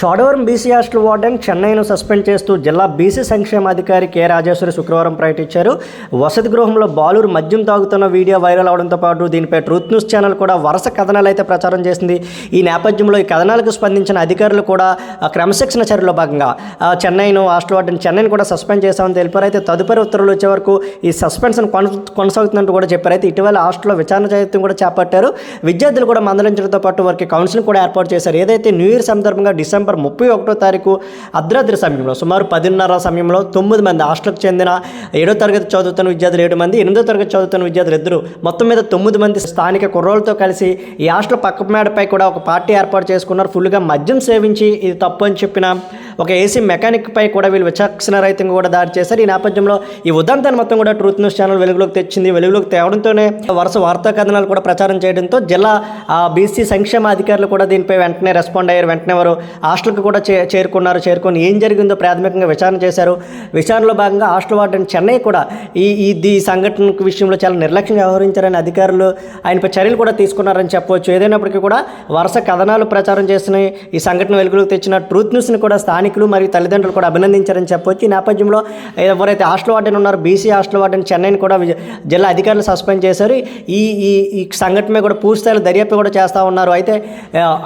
Chodavaram BC hostel warden చెన్నైను suspend చేస్తూ జిల్లా బీసీ సంక్షేమ అధికారి కె రాజేశ్వరి శుక్రవారం ప్రకటించారు. వసతి గృహంలో బాలురు మద్యం తాగుతున్న వీడియో వైరల్ అవడంతో పాటు దీనిపై ట్రూత్ న్యూస్ ఛానల్ కూడా వరుస కథనాలు అయితే ప్రచారం చేసింది. ఈ నేపథ్యంలో ఈ కథనాలకు స్పందించిన అధికారులు కూడా క్రమశిక్షణ చర్యలో భాగంగా చెన్నైను హాస్టల్ వార్డెన్ చెన్నైను కూడా సస్పెండ్ చేశామని తెలిపారు. అయితే తదుపరి ఉత్తర్వులు వచ్చే వరకు ఈ సస్పెన్షన్ కొనసాగుతున్నట్టు కూడా చెప్పారు. అయితే ఇటీవల హాస్టల్లో విచారణ చైతన్యం కూడా చేపట్టారు. విద్యార్థులు కూడా మందలించడంతో పాటు వారికి కౌన్సిలింగ్ కూడా ఏర్పాటు చేశారు. ఏదైతే న్యూ ఇయర్ సందర్భంగా డిసెంబర్ ముప్పై ఒకటో తారీఖు అర్ధరాత్రి సమయంలో సుమారు పదిన్నర సమయంలో తొమ్మిది మంది హాస్టల్కి చెందిన ఏడో తరగతి చదువుతున్న విద్యార్థులు ఏడు మంది ఎనిమిదో తరగతి చదువుతున్న విద్యార్థులు ఇద్దరు మొత్తం మీద తొమ్మిది మంది స్థానిక కుర్రోళ్ళతో కలిసి ఈ హాస్టల్ పక్క మేడపై కూడా ఒక పార్టీ ఏర్పాటు చేసుకున్నారు. ఫుల్గా మద్యం సేవించి ఇది తప్పు అని చెప్పిన ఒక ఏసీ మెకానిక్ పై కూడా వీళ్ళు విచక్షణ రైతంగా కూడా దాడి చేశారు. ఈ నేపథ్యంలో ఈ ఉదంతాన్ని మొత్తం కూడా ట్రూత్ న్యూస్ ఛానల్ వెలుగులోకి తెచ్చింది. వెలుగులోకి తేవడంతోనే వరుస వార్తా కథనాలు కూడా ప్రచారం చేయడంతో జిల్లా బీసీ సంక్షేమ అధికారులు కూడా దీనిపై వెంటనే రెస్పాండ్ అయ్యారు. వెంటనే వారు హాస్టల్కి కూడా చే చేరుకున్నారు. చేరుకొని ఏం జరిగిందో ప్రాథమికంగా విచారణ చేశారు. విచారణలో భాగంగా హాస్టల్ వార్డెన్ చెన్నై కూడా ఈ ఈ ఈ సంఘటన విషయంలో చాలా నిర్లక్ష్యం వ్యవహరించారని అధికారులు ఆయనపై చర్యలు కూడా తీసుకున్నారని చెప్పవచ్చు. ఏదైనప్పటికీ కూడా వరుస కథనాలు ప్రచారం చేసిన ఈ సంఘటన వెలుగులోకి తెచ్చిన ట్రూత్ న్యూస్ని కూడా స్థానికులు మరియు తల్లిదండ్రులు కూడా అభినందించారని చెప్పవచ్చు ఈ నేపథ్యంలో ఎవరైతే హాస్టల్ వార్డెన్ ఉన్నారో బీసీ హాస్టల్ వార్డెన్ చెన్నైని కూడా జిల్లా అధికారులు సస్పెండ్ చేశారు. ఈ ఈ ఈ సంఘటన కూడా పూర్తిస్థాయిలో దర్యాప్తు కూడా చేస్తూ ఉన్నారు. అయితే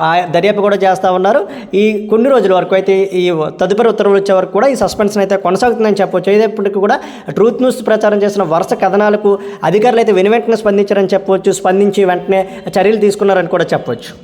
ఆ, దర్యాప్తు కూడా చేస్తూ ఉన్నారు. ఈ కొన్ని రోజుల వరకు అయితే ఈ తదుపరి ఉత్తర్వులు వచ్చే వరకు కూడా ఈ సస్పెన్షన్ అయితే కొనసాగుతుందని చెప్పవచ్చు ఏదైనప్పటికీ కూడా ట్రూత్ న్యూస్ ప్రచారం చేసిన వరుస కథనాలకు అధికారులు అయితే వెను వెంటనే స్పందించారని చెప్పవచ్చు స్పందించి వెంటనే చర్యలు తీసుకున్నారని కూడా చెప్పవచ్చు